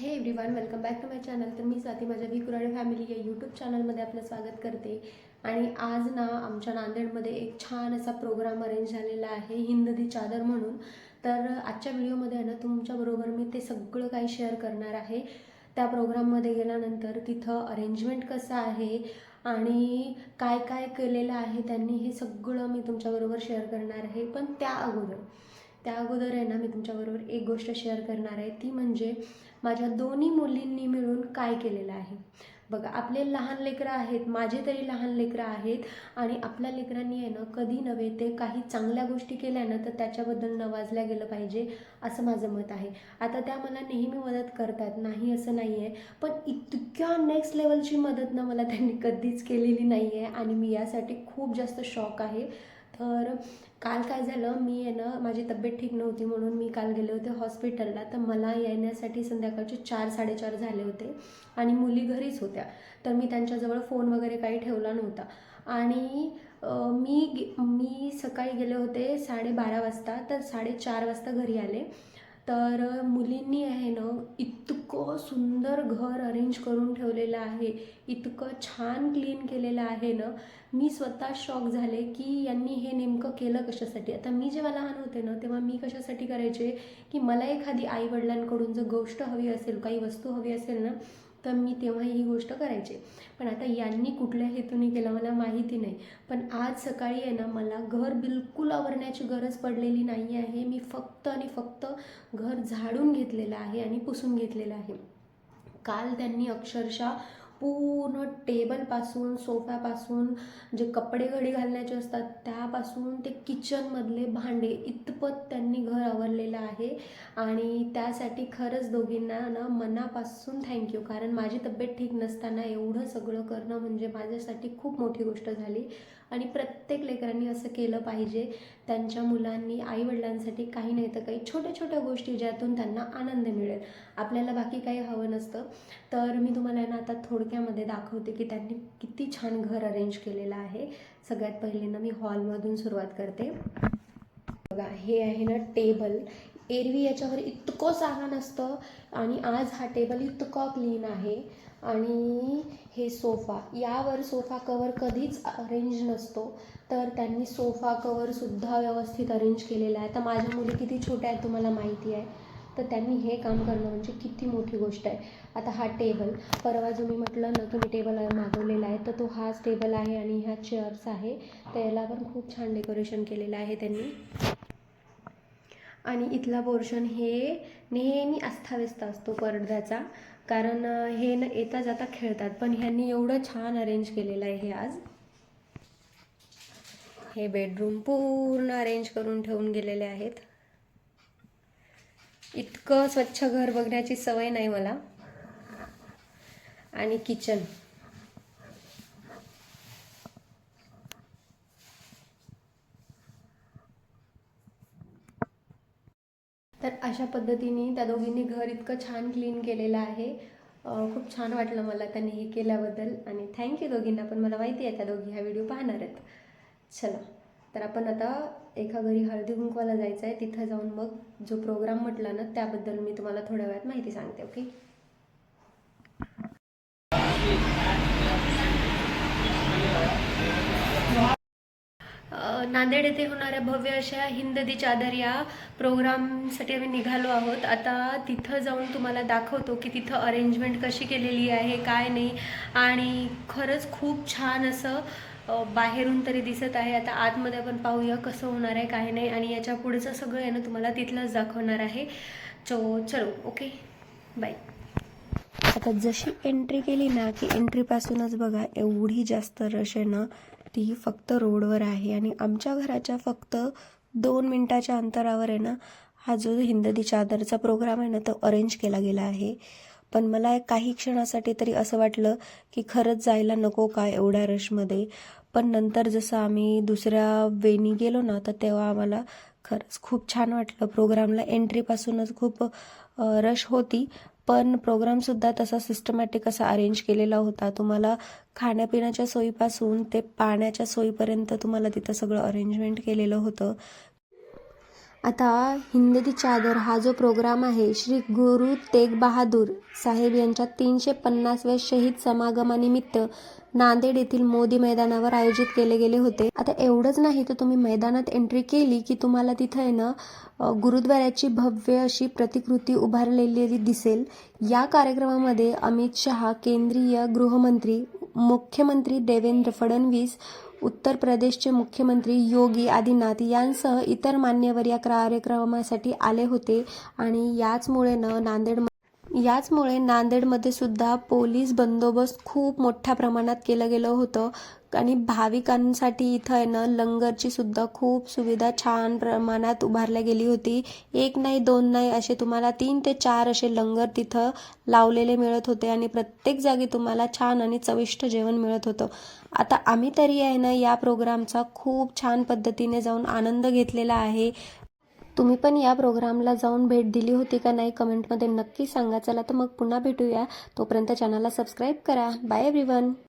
Everyone welcome back to my channel तर मी स्वाती माझ्या व्ही कुराडे फॅमिली या यूट्यूब चॅनलमध्ये आपलं स्वागत करते. आणि आज ना आमच्या नांदेडमध्ये एक छान असा प्रोग्राम अरेंज झालेला आहे हिंद दी चादर म्हणून. तर आजच्या व्हिडिओमध्ये आहे ना तुमच्याबरोबर मी ते सगळं काही शेअर करणार आहे. त्या प्रोग्राममध्ये गेल्यानंतर तिथं अरेंजमेंट कसं आहे आणि काय काय केलेलं आहे त्यांनी हे सगळं मी तुमच्याबरोबर शेअर करणार आहे पण त्या अगोदर. त्या अगोदर आहे ना मी तुमच्याबरोबर एक गोष्ट शेअर करणार आहे. ती म्हणजे माझ्या दोन्ही मुलींनी मिळून काय केलेलं आहे. बघा आपले लहान लेकरं आहेत माझे तरी लहान लेकरं आहेत आणि आपल्या लेकरांनी आहे ना कधी नव्हे ते काही चांगल्या गोष्टी केल्या ना तर त्याच्याबद्दल नवाजल्या गेलं पाहिजे असं माझं मत आहे. आता त्या मला नेहमी मदत करतात. नाही असं नाही आहे पण इतक्या नेक्स्ट लेवलची मदत ना मला त्यांनी कधीच केलेली नाही आहे आणि मी यासाठी खूप जास्त शॉक आहे. तर काल काय झालं मी आहे ना माझी तब्येत ठीक नव्हती म्हणून मी काल गेले होते हॉस्पिटलला. तर मला येण्यासाठी संध्याकाळचे चार साडेचार झाले होते आणि मुली घरीच होत्या. तर मी त्यांच्याजवळ फोन वगैरे काही ठेवला नव्हता. आणि मी गे- मी सकाळी गेले होते साडेबारा वाजता. तर साडेचार वाजता घरी आले. तर मुलींनी आहे ना इतकं सुंदर घर अरेंज करून ठेवलेलं आहे. इतकं छान क्लीन केलेलं आहे ना. मी स्वतः शॉक झाले की यांनी हे नेमकं केलं कशासाठी? आता मी जेव्हा लहान होते ना तेव्हा मी कशासाठी करायचे? की मला एखादी आईवडिलांकडून जर गोष्ट हवी असेल काही वस्तू हवी असेल ना तर मी तेव्हा ही गोष्ट करायचे. पण आता यांनी कुठल्या हेतूने केला मला माहिती नाही. पण आज सकाळी आहे ना मला घर बिलकुल आवरण्याची गरज पडलेली नाही आहे. मी फक्त आणि फक्त घर झाडून घेतलेलं आहे आणि पुसून घेतलेलं आहे. काल त्यांनी अक्षरशः पूर्ण टेबलपासून सोफ्यापासून जे कपडे घडी घालण्याचे असतात त्यापासून ते किचनमधले भांडे इतपत त्यांनी घर आवरलेलं आहे. आणि त्यासाठी खरंच दोघींना ना मनापासून थँक्यू कारण माझी तब्येत ठीक नसताना एवढं सगळं करणं म्हणजे माझ्यासाठी खूप मोठी गोष्ट झाली. आणि प्रत्येक लेकरांनी असं केलं पाहिजे. त्यांच्या मुलांनी आईवडिलांसाठी काही नाही तर काही छोट्या छोट्या गोष्टी ज्यातून त्यांना आनंद मिळेल. आपल्याला बाकी काही हवं नसतं. तर मी तुम्हाला ना आता थोडक्यामध्ये दाखवते की त्यांनी किती छान घर अरेंज केलेलं आहे. सगळ्यात पहिल्यांदा मी हॉलमधून सुरुवात करते. बघा हे आहे ना टेबल. एरवी याच्यावर इतकं सामान असतं आणि आज हा टेबल इतका क्लीन आहे. आणि हे सोफा यावर सोफा कवर कधीच अरेंज नसतो. तर त्यांनी सोफा कवरसुद्धा व्यवस्थित अरेंज केलेला आहे. तर माझ्या मुली किती छोट्या आहेत तुम्हाला माहिती आहे. तर त्यांनी हे काम करणं म्हणजे किती मोठी गोष्ट आहे. आता हा टेबल परवा जो मी म्हटलं ना तुम्ही टेबल मागवलेला आहे तर तो हाच टेबल आहे आणि ह्या चेअर्स आहे. तर याला पण खूप छान डेकोरेशन केलेलं आहे त्यांनी. आणि इथला पोर्शन हे नेहमी अस्ताव्यस्त असतो पडद्याचा कारण हे न येता जाता खेळतात. पण ह्यांनी एवढं छान अरेंज केलेलं आहे हे आज. हे बेडरूम पूर्ण अरेंज करून ठेवून गेलेले आहेत. इतकं स्वच्छ घर बघण्याची सवय नाही मला. आणि किचन तर अशा पद्धतीने त्या दोघींनी घर इतकं छान क्लीन केलेलं आहे. खूप छान वाटलं मला त्यांनी हे केल्याबद्दल आणि थँक्यू दोघींना पण. मला माहिती आहे त्या दोघी हा व्हिडिओ पाहणार आहेत. चला तर आपण आता एका घरी हळदी कुंकवाला जायचं आहे तिथं जाऊन मग जो प्रोग्राम म्हटला ना त्याबद्दल मी तुम्हाला थोड्या वेळात माहिती सांगते ओके नांदेड येथे होणाऱ्या भव्य अशा हिंददी चादर या प्रोग्रामसाठी आम्ही निघालो आहोत. आता तिथं जाऊन तुम्हाला दाखवतो की तिथं अरेंजमेंट कशी केलेली आहे काय नाही. आणि खरंच खूप छान असं बाहेरून तरी दिसत आहे. आता आतमध्ये आपण पाहूया कसं होणार आहे काय नाही. आणि याच्या पुढचं सगळं आहे ना तुम्हाला तिथलंच दाखवणार आहे. चो चलो ओके. बाय. आता जशी एंट्री केली ना की एंट्रीपासूनच बघा एवढी जास्त रश आहे ना ती फक्त रोडवर आहे. आणि आमच्या घराच्या फक्त दोन मिनटाच्या अंतरावर आहे ना हा जो हिंददी चादरचा प्रोग्राम आहे ना तो अरेंज केला गेला आहे. पण मला काही क्षणासाठी तरी असं वाटलं की खरंच जायला नको का एवढ्या रशमध्ये पण नंतर जसं आम्ही दुसऱ्या वेनी गेलो ना तर तेव्हा आम्हाला खरंच खूप छान वाटलं. प्रोग्रामला एंट्रीपासूनच खूप रश होती. पण प्रोग्रामसुद्धा तसा सिस्टमॅटिक असा अरेंज केलेला होता. तुम्हाला खाण्यापिण्याच्या सोयीपासून ते पाण्याच्या सोयीपर्यंत तुम्हाला तिथं सगळं अरेंजमेंट केलेलं होतं. आता हिंद दी चादर हा जो प्रोग्राम आहे श्री गुरु तेग बहादूर साहेब यांच्या तीनशे पन्नासव्या शहीद समागमानिमित्त नांदेड येथील मोदी मैदानावर आयोजित केले गेले होते. आता एवढंच नाही तर तुम्ही मैदानात एंट्री केली की तुम्हाला तिथं आहे ना गुरुद्वाऱ्याची भव्य अशी प्रतिकृती उभारलेली दिसेल. या कार्यक्रमामध्ये अमित शहा केंद्रीय गृहमंत्री मुख्यमंत्री देवेंद्र फडणवीस उत्तर प्रदेशचे मुख्यमंत्री योगी आदिनाथ यांसह इतर मान्यवर या कार्यक्रमासाठी आले होते. आणि याचमुळे न नांदेड याचमुळे नांदेडमध्ये सुद्धा पोलीस बंदोबस्त खूप मोठ्या प्रमाणात केलं गेलं होतं. आणि भाविकांसाठी इथं आहे ना लंगरची सुद्धा खूप सुविधा छान प्रमाणात उभारल्या गेली होती. एक नाही दोन नाही असे तुम्हाला तीन ते चार असे लंगर तिथं लावलेले मिळत होते आणि प्रत्येक जागी तुम्हाला छान आणि चविष्ट जेवण मिळत होतं. आता आम्ही तरी आहे ना या प्रोग्रामचा खूप छान पद्धतीने जाऊन आनंद घेतलेला आहे. तुम्ही पण या प्रोग्रामला जाऊन भेट दिली होती का नाही कमेंटमध्ये नक्की सांगा. चला तर मग पुन्हा भेटूया. तोपर्यंत चॅनलला सबस्क्राईब करा. Bye everyone